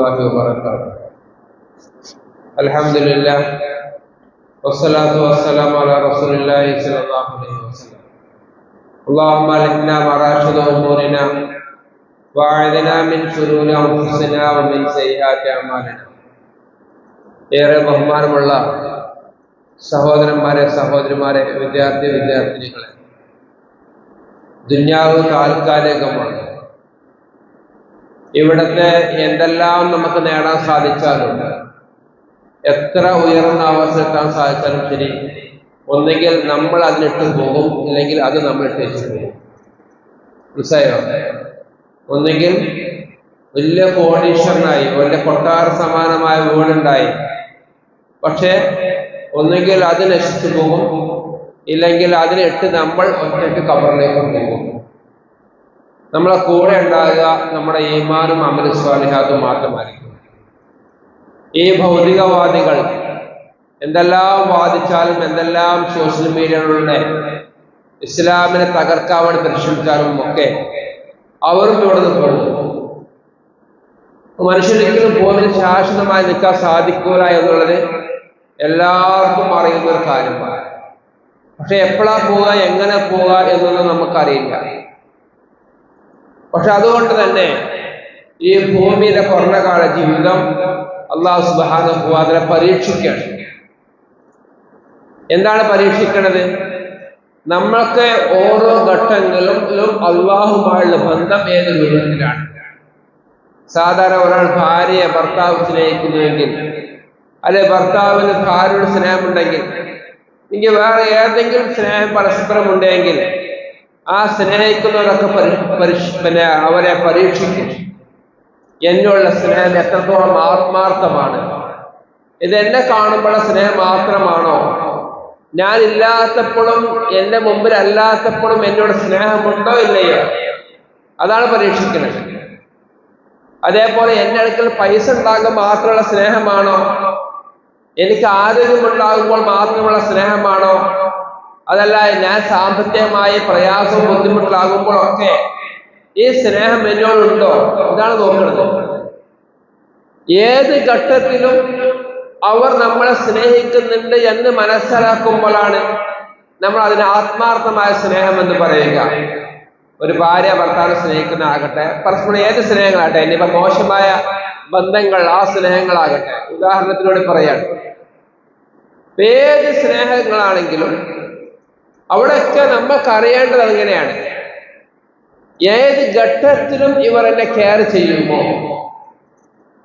الله وبركاته الحمد لله والصلاة والسلام على رسول الله صلى الله عليه وسلم اللهم لنا مراشد أمورنا وأعذنا من شرور أنفسنا ومن سيئات أعمالنا ഏറെ ബഹുമാനമുള്ള സഹോദരന്മാരെ സഹോദരിമാരെ വിദ്യാർത്ഥി വിദ്യാർത്ഥിനികളെ ദുന്യാവ് താൽക്കാലികമാണ് ഇവിടത്തെ എന്തെല്ലാം നമുക്ക് നേടാൻ സാധിച്ചാലും എത്ര ഉയർന്ന അവസ്ഥയെത്താൻ സാധിച്ചാലും ശരി. ഒന്നെങ്കിൽ നമ്മൾ അതിനിട്ട് പോകും അല്ലെങ്കിൽ അത് നമ്മൾ ഇട്ടേച്ചു പോകും. ഒന്നെങ്കിൽ വലിയ കോടീശ്വരനായി വലിയ കൊട്ടാര സമാനമായ വീടുണ്ടായി. പക്ഷേ ഒന്നെങ്കിൽ അത് നശിച്ചു പോകും ഇല്ലെങ്കിൽ അതിനിട്ട് നമ്മൾ ഒറ്റയ്ക്ക് കബറിലേക്ക് പോകും. നമ്മളെ കൂടെ ഉണ്ടാകുക നമ്മുടെ ഈമാനും അമല സ്വാലിഹാത്തും മാത്രമായിരിക്കും. ഈ ഭൗതികവാദികൾ എന്തെല്ലാം വാദിച്ചാലും എന്തെല്ലാം സോഷ്യൽ മീഡിയകളിലൂടെ ഇസ്ലാമിനെ തകർക്കാൻ വേണ്ടി പരിശ്രമിച്ചാലും ഒക്കെ അവരും ഇവിടെ നിൽക്കുന്നു. മനുഷ്യരിക്കലും ഭൂമിയിൽ ശാശ്വതമായി നിൽക്കാൻ സാധിക്കൂല എന്നുള്ളത് എല്ലാവർക്കും അറിയുന്ന ഒരു കാര്യമാണ്. പക്ഷെ എപ്പോഴാ പോവുക എങ്ങനെ പോവുക എന്നൊന്നും നമുക്കറിയില്ല. പക്ഷെ അതുകൊണ്ട് തന്നെ ഈ ഭൂമിയിലെ കുറഞ്ഞകാല ജീവിതം അള്ളാഹു സുബാന അതിനെ പരീക്ഷിക്കണം എന്താണ് പരീക്ഷിക്കണത്? നമ്മൾക്ക് ഓരോ ഘട്ടങ്ങളിലും അള്ളാഹുമായുള്ള ബന്ധം ഏത് രൂപത്തിലാണ് സാധാരണ ഒരാൾ ഭാര്യയെ ഭർത്താവ് സ്നേഹിക്കുന്നുവെങ്കിൽ അല്ലെ ഭർത്താവിന് ഭാര്യയുടെ സ്നേഹമുണ്ടെങ്കിൽ ഇനി വേറെ ഏതെങ്കിലും സ്നേഹം പരസ്പരം ഉണ്ടെങ്കിൽ ആ സ്നേഹിക്കുന്നവരൊക്കെ പിന്നെ അവരെ പരീക്ഷിക്കും. എന്നുള്ള സ്നേഹം എത്രത്തോളം ആത്മാർത്ഥമാണ്. ഇത് എന്നെ കാണുമ്പോഴുള്ള സ്നേഹം മാത്രമാണോ? ഞാൻ ഇല്ലാത്തപ്പോഴും എന്റെ മുമ്പിൽ അല്ലാത്തപ്പോഴും എന്നോട് സ്നേഹമുണ്ടോ ഇല്ലയോ? അതാണ് പരീക്ഷിക്കുന്നത്. അതേപോലെ എന്റെ അടുക്കൽ പൈസ ഉണ്ടാകുമ്പോൾ മാത്രമുള്ള സ്നേഹമാണോ? എനിക്ക് ആരോഗ്യം ആരോഗ്യമുണ്ടാകുമ്പോൾ മാത്രമുള്ള സ്നേഹമാണോ? അതല്ല ഞാൻ സാമ്പത്തികമായി പ്രയാസവും ബുദ്ധിമുട്ടിലാകുമ്പോഴൊക്കെ ഈ സ്നേഹം എന്നോടുണ്ടോ? ഇതാണ് നോക്കുന്നത് ഏത് ഘട്ടത്തിലും അവർ നമ്മളെ സ്നേഹിക്കുന്നുണ്ട് എന്ന് മനസ്സിലാക്കുമ്പോഴാണ് നമ്മൾ അതിന് ആത്മാർത്ഥമായ സ്നേഹം എന്ന് പറയുക. ഒരു ഭാര്യ ഭർത്താവിനെ സ്നേഹിക്കുന്ന ആകട്ടെ പരസ്പരം ഏത് സ്നേഹങ്ങളാകട്ടെ ഇനിയിപ്പോ മോശമായ ബന്ധങ്ങൾ ആ സ്നേഹങ്ങളാകട്ടെ. ഉദാഹരണത്തിലൂടെ പറയാണ് ഏത് സ്നേഹങ്ങളാണെങ്കിലും അവിടെയൊക്കെ നമ്മൾക്ക് അറിയേണ്ടത് അങ്ങനെയാണ് ഏത് ഘട്ടത്തിലും ഇവർ എന്നെ കെയർ ചെയ്യുമോ?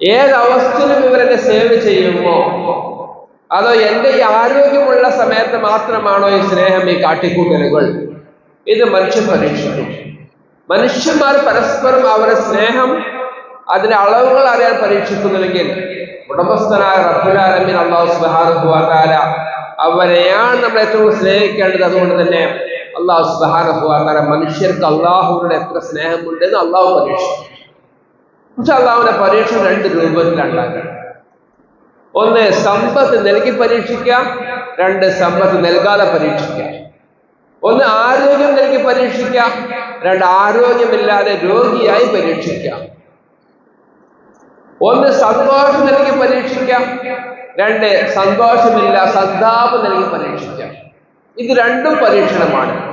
ഏത് അവസ്ഥയിലും ഇവർ എന്നെ സേവ് ചെയ്യുമോ? അതോ എന്റെ ഈ ആരോഗ്യമുള്ള സമയത്ത് മാത്രമാണോ ഈ സ്നേഹം ഈ കാട്ടിക്കൂട്ടലുകൾ? ഇത് മനുഷ്യ പരീക്ഷിക്കും മനുഷ്യന്മാർ പരസ്പരം അവരുടെ സ്നേഹം അതിന്റെ അളവുകൾ അറിയാൻ പരീക്ഷിക്കുന്നില്ലെങ്കിൽ ഉടമസ്ഥനായ റബ്ബുലാലമിൻ അള്ളാഹു സുബാനുഭവാല അവരെയാണ് നമ്മൾ ഏറ്റവും സ്നേഹിക്കേണ്ടത്. അതുകൊണ്ട് തന്നെ അള്ളാഹു സുബാനുഭവാല മനുഷ്യർക്ക് അള്ളാഹുവിനോട് എത്ര സ്നേഹമുണ്ട് എന്ന് അള്ളാഹു പരീക്ഷ പക്ഷെ അള്ളാഹുവിന്റെ പരീക്ഷ രണ്ട് രൂപത്തിലുണ്ടാക്കണം ഒന്ന് സമ്പത്ത് നൽകി പരീക്ഷിക്കാം രണ്ട് സമ്പത്ത് നൽകാതെ പരീക്ഷിക്കാം ഒന്ന് ആരോഗ്യം നൽകി പരീക്ഷിക്കാം രണ്ട് ആരോഗ്യമില്ലാതെ രോഗിയായി പരീക്ഷിക്കാം ഒന്ന് സന്തോഷം നൽകി പരീക്ഷിക്കാം രണ്ട് സന്തോഷമില്ല സന്താപ നൽകി പരീക്ഷിക്കാം. ഇത് രണ്ടും പരീക്ഷണമാണ്.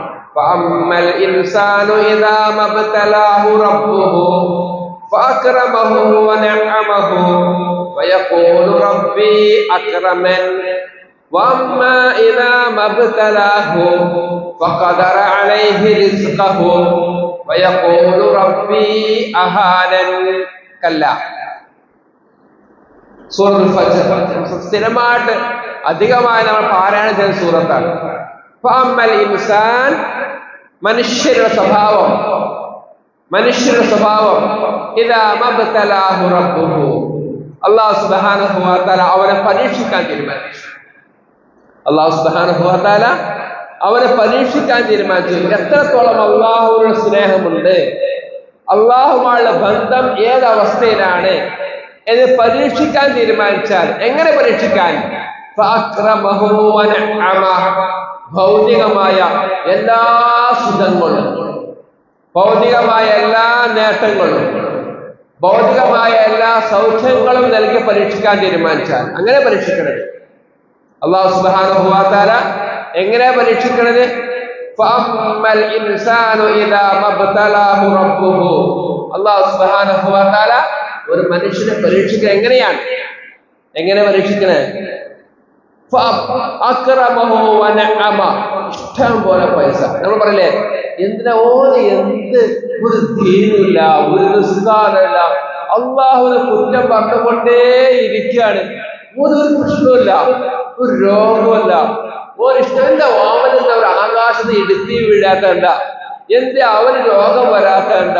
കല്ല. സൂറത്തുൽ ഫജ്ർ. സ്ഥിരമായിട്ട് അധികമായി നമ്മൾ പാരായണം ചെയ്യുന്ന സൂറത്താണ്. ഇൻസാൻ മനുഷ്യരുടെ സ്വഭാവം. മനുഷ്യരുടെ സ്വഭാവം. വ തആല അവനെ പരീക്ഷിക്കാൻ തീരുമാനിച്ചു. അള്ളാഹു അവനെ പരീക്ഷിക്കാൻ തീരുമാനിച്ചു. എത്രത്തോളം അള്ളാഹുവിനുള്ള സ്നേഹമുണ്ട്. അള്ളാഹുമായുള്ള ബന്ധം ഏതവസ്ഥയിലാണ്? എന്ന് പരീക്ഷിക്കാൻ തീരുമാനിച്ചാൽ എങ്ങനെ പരീക്ഷിക്കാൻ. ഭൗതികമായ എല്ലാ സുഖങ്ങളും ഭൗതികമായ എല്ലാ നേട്ടങ്ങളും ഭൗതികമായ എല്ലാ സൗഖ്യങ്ങളും നൽകി പരീക്ഷിക്കാൻ തീരുമാനിച്ചാൽ അങ്ങനെ പരീക്ഷിക്കണത്. അള്ളാഹു സുബാനുഭവാത്താല എങ്ങനെ പരീക്ഷിക്കണത്? അള്ളാഹു സുബാനുഭവാത്താല ഒരു മനുഷ്യനെ പരീക്ഷിക്കുക എങ്ങനെയാണ്? എങ്ങനെ പരീക്ഷിക്കണേ? ഇഷ്ടം പോലെ പൈസ. നമ്മൾ പറയില്ലേ എന്തിനാ ഓന് എന്ത് ഒരു ദീനില്ല ഒരു നിസ്കാരമില്ല അള്ളാഹുവിനെ കുറ്റം പറഞ്ഞുകൊണ്ടേ ഇരിക്കുകയാണ് ഒരു പ്രശ്നമില്ല ഒരു രോഗമല്ല എന്താ? ഓമനെന്താ ഒരു ആകാശത്ത് ഇടുത്തി വീഴാത്തണ്ട എന്താ അവന് രോഗം വരാത്തണ്ട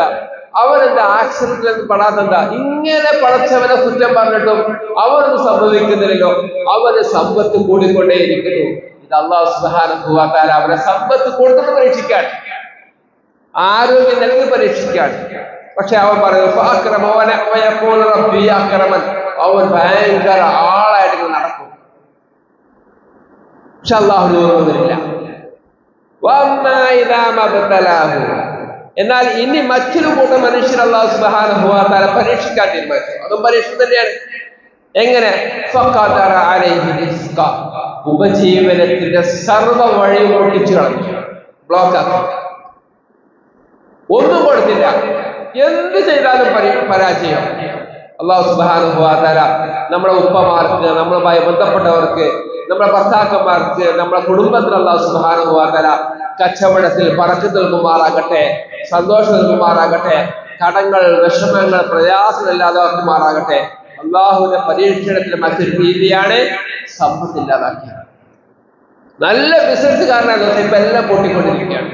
അവനെന്താ ആക്സിഡന്റിൽ പെടാത്തണ്ട ഇങ്ങനെ പടച്ചവനെ കുറ്റം പറഞ്ഞിട്ടും അവനൊന്നും സംഭവിക്കുന്നില്ലല്ലോ. അവന് സമ്പത്ത് കൂടിക്കൊണ്ടേയിരിക്കുന്നു. ഇത് അള്ളാഹു സുഹാനുഭവാത്താൽ അവനെ സമ്പത്ത് കൊടുത്തിട്ട് പരീക്ഷിക്കാൻ. ആരോഗ്യം നൽകി പരീക്ഷിക്കാൻ. പക്ഷെ അവൻ പറയുന്നു അക്രമൻ. അവൻ ഭയങ്കര ആളായിട്ട് നടക്കും. പക്ഷെ അള്ളാഹു തോന്നുന്നില്ല എന്നാൽ ഇനി മറ്റൊരു കൂട്ടം മനുഷ്യർ അള്ളാഹു സുബാന പരീക്ഷിക്കാൻ തീരുമാനിച്ചു. അതും പരീക്ഷ തന്നെയാണ്. എങ്ങനെ. ഉപജീവനത്തിന്റെ സർവ വഴി ഓട്ടിച്ചു കളഞ്ഞു. ബ്ലോക്ക് ആക്കി. ഒന്നും കൊടുത്തില്ല. എന്ത് ചെയ്താലും പരി പരാജയം. അള്ളാഹു സുബാന നമ്മുടെ ഉപ്പമാർക്ക് നമ്മളുമായി ബന്ധപ്പെട്ടവർക്ക് നമ്മുടെ ഭർത്താക്കന്മാർക്ക് നമ്മുടെ കുടുംബത്തിൽ അള്ളാഹു സുബാനുഭവാത്താല കച്ചവടത്തിൽ പറക്ക് നൽകുമാറാകട്ടെ സന്തോഷം നൽകുമാറാകട്ടെ കടങ്ങൾ വിഷമങ്ങൾ പ്രയാസം ഇല്ലാതാക്കുമാറാകട്ടെ അള്ളാഹുവിന്റെ പരീക്ഷണത്തിന് മറ്റൊരു രീതിയാണ് സമ്പത്ത് ഇല്ലാതാക്കിയത്. നല്ല ബിസിനസ്സുകാരനാണ് ഇപ്പൊ എല്ലാം പൊട്ടിക്കൊണ്ടിരിക്കുകയാണ്.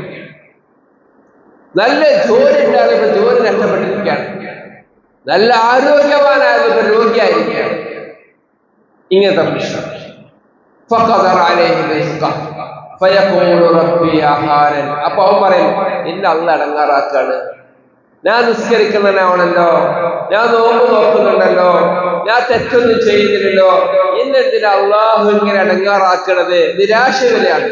നല്ല ജോലി ഉണ്ടായിരുന്നു ഇപ്പൊ ജോലി നഷ്ടപ്പെട്ടിരിക്കുകയാണ്. നല്ല ആരോഗ്യവാനായിരുന്നു ഇപ്പൊ രോഗിയായിരിക്കുകയാണ്. ഇങ്ങനത്തെ പ്രശ്നം. അപ്പൊ അവൻ പറയും എന്നെ അള്ള അടങ്ങാറാക്കാണ്. ഞാൻ നിസ്കരിക്കുന്നവനാണല്ലോ ഞാൻ നോമ്പ് നോക്കുന്നുണ്ടല്ലോ. ഞാൻ തെറ്റൊന്നും ചെയ്യുന്നില്ലല്ലോ എന്നെന്തിനാ അള്ളാഹു ഇങ്ങനെ അടങ്ങാറാക്കണത്? നിരാശ വരെയാണ്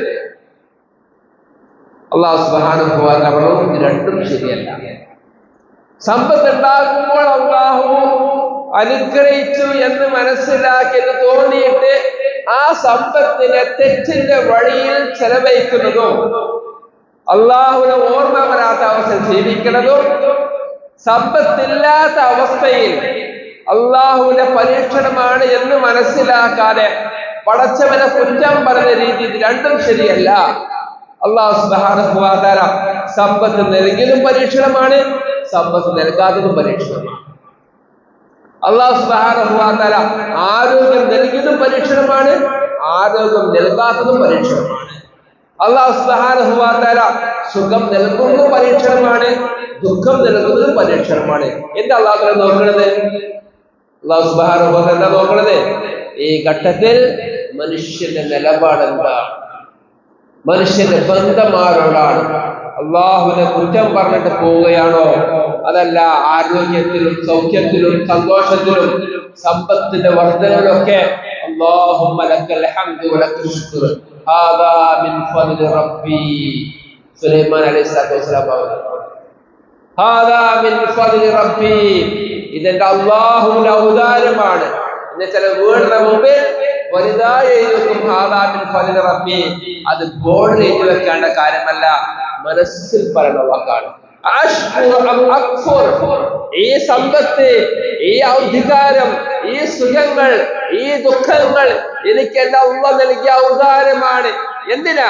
അള്ളാഹു സുബാനം പോകാൻ അവളും രണ്ടും ശരിയല്ല. സമ്പത്ത് ഉണ്ടാകുമ്പോൾ അള്ളാഹു അനുഗ്രഹിച്ചു എന്ന് മനസ്സിലാക്കി എന്ന് തോന്നിയിട്ട് ആ സമ്പത്തിനെ തെറ്റിന്റെ വഴിയിൽ ചെലവഴിക്കുന്നതും അള്ളാഹുവിനെ ഓർമ്മ വരാത്ത അവസ്ഥ ജീവിക്കുന്നതും സമ്പത്തില്ലാത്ത അവസ്ഥയിൽ അള്ളാഹുവിന്റെ പരീക്ഷണമാണ് എന്ന് മനസ്സിലാക്കാതെ പടച്ചവനെ കുറ്റം പറഞ്ഞ രീതി രണ്ടും ശരിയല്ല. അള്ളാഹു സമ്പത്ത് നൽകിയതും പരീക്ഷണമാണ് സമ്പത്ത് നൽകാത്തതും പരീക്ഷണമാണ്. അള്ളാഹു സുബാന ആരോഗ്യം നൽകിയതും പരീക്ഷണമാണ് ആരോഗ്യം നൽകാത്തതും പരീക്ഷണമാണ്. അള്ളാഹു സുബാന സുഖം നൽകുന്നതും പരീക്ഷണമാണ് ദുഃഖം നൽകുന്നതും പരീക്ഷണമാണ്. എന്താ അള്ളാഹു നോക്കണത്? അള്ളാഹു സുബാന എന്താ നോക്കണത്? ഈ ഘട്ടത്തിൽ മനുഷ്യന്റെ നിലപാട് എന്താണ് മനുഷ്യന്റെ ബന്ധമാരോടാണ് അള്ളാഹുവിനെ കുറ്റം പറഞ്ഞിട്ട് പോവുകയാണോ അതല്ല ആരോഗ്യത്തിലും സൗഖ്യത്തിലും സന്തോഷത്തിലും സമ്പത്തിന്റെ വർധനയിലൊക്കെ اللهم لك الحمد ولك الشكر هذا من فضل ربي സുലൈമാൻ അലൈഹി സ്വലാത്തു വസ്സലാം പറഞ്ഞു هذا من فضل ربي ഇതെന്റെ അള്ളാഹുവിന്റെ ഔദാര്യമാണ് എന്ന് ചില വീടിന്റെ മുമ്പിൽ വലുതായി എഴുതി വെക്കും ഹാദാമിൻ ഫലിൽ റബ്ബി അത് ബോർഡിൽ എഴുതി വെക്കേണ്ട കാര്യമല്ല മനസ്സിൽ പറയുന്ന വാക്കാണ്. ഈ സമ്പത്ത് ഈ ഔദ്ധികാരം ഈ സുഖങ്ങൾ ഈ ദുഃഖങ്ങൾ എനിക്ക് എന്റെ ഉള്ള നൽകിയ ഔദാരമാണ് എന്തിനാ?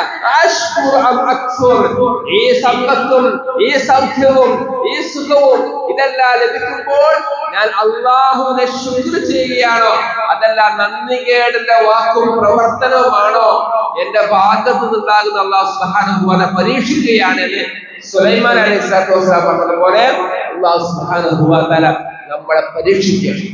ഈ സമ്പത്തും ഈ സൗഖ്യവും ഈ സുഖവും ഇതെല്ലാം ലഭിക്കുമ്പോൾ ഞാൻ അള്ളാഹുവിനെ ശുക്ർ ചെയ്യുകയാണോ? അതല്ല നന്ദികേടിന്റെ വാക്കും പ്രവർത്തനവുമാണോ? എന്റെ ഭാഗത്ത് നിന്നുണ്ടാകുന്ന അള്ളാഹു സുഹാനുഭവനെ പരീക്ഷിക്കുകയാണെന്ന് സുലൈമാൻ അലി സ്വലാത്തു വസ്സലാം പറഞ്ഞതുപോലെ അള്ളാഹു സുഹാനുഭവത്തല നമ്മളെ പരീക്ഷിക്കുകയാണ്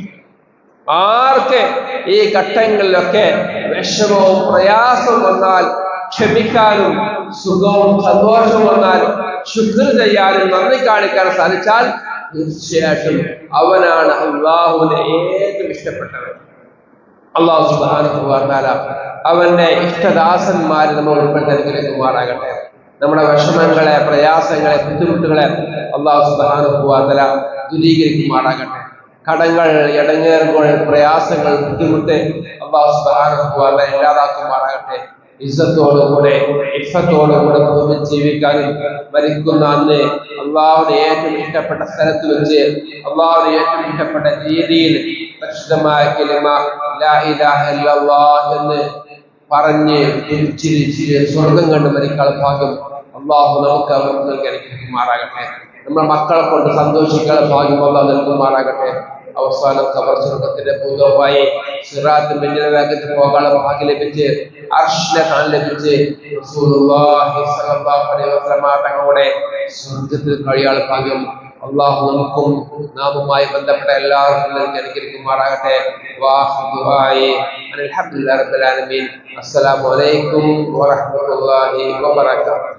ആർക്ക് ഈ ഘട്ടങ്ങളിലൊക്കെ വിഷമവും പ്രയാസവും വന്നാൽ ക്ഷമിക്കാനും സുഖവും സന്തോഷവും വന്നാൽ ശുക്ർ ചെയ്യാനും നന്ദി കാണിക്കാൻ സാധിച്ചാൽ തീർച്ചയായിട്ടും അവനാണ് അള്ളാഹുവിനെ ഏറ്റവും ഇഷ്ടപ്പെട്ടവൻ. അള്ളാഹു സുബാന അവന്റെ ഇഷ്ടദാസന്മാരെ നമ്മൾ ഉൾപ്പെടുത്തി അനുഗ്രഹിക്കുമാറാകട്ടെ. നമ്മുടെ വിഷമങ്ങളെ പ്രയാസങ്ങളെ ബുദ്ധിമുട്ടുകളെ അള്ളാഹു സുബാനുഭവാതല ദുരീകരിക്കുമാറാകട്ടെ. കടങ്ങൾ ഇടങ്ങേറുകൾ പ്രയാസങ്ങൾ ബുദ്ധിമുട്ട് അള്ളാഹു സുബാനുഭവാതല ഇല്ലാതാക്കുമാറാകട്ടെ. ഇസ്സത്തോടുകൂടെ ഇഫത്തോടുകൂടെ ഭൂമിയിൽ ജീവിക്കാനും മരിക്കുന്ന അന്ന് അള്ളാഹുവിന് ഏറ്റവും ഇഷ്ടപ്പെട്ട സ്ഥലത്ത് വെച്ച് അള്ളാഹുവിന് ഏറ്റവും ഇഷ്ടപ്പെട്ട രീതിയിൽ പരിശുദ്ധമായ കിലിമ എന്ന് പറഞ്ഞ് സ്വർഗം കണ്ട് മരിക്കാൻ ഭാഗ്യം അള്ളാഹു നമുക്ക് അവർക്ക് നൽകി അനുഗ്രഹിക്കുമാറാകട്ടെ. നമ്മുടെ മക്കളെ കൊണ്ട് സന്തോഷിക്കാൻ ഭാഗ്യം അള്ളാഹ് നൽകുമാറാകട്ടെ. അവസാനം ഖബർ സ്വർഗത്തിന്റെ ഭൂതവുമായി സിറാത്ത് മിന്നലാകത്ത് പോകാനുള്ള ഭാഗ്യം ലഭിച്ച് അർഷിനെ കാണാൻ ലഭിച്ച് തങ്ങളുടെ സ്വർഗത്തിൽ കഴിയാനുള്ള ഭാഗ്യം അള്ളാഹു നമുക്കും നാമുമായി ബന്ധപ്പെട്ട എല്ലാവർക്കും അനുഗ്രഹിക്കുമാറാകട്ടെ. അസ്സലാമു അലൈക്കും വറഹ്മത്തുള്ളാഹി വബറകാതുഹു.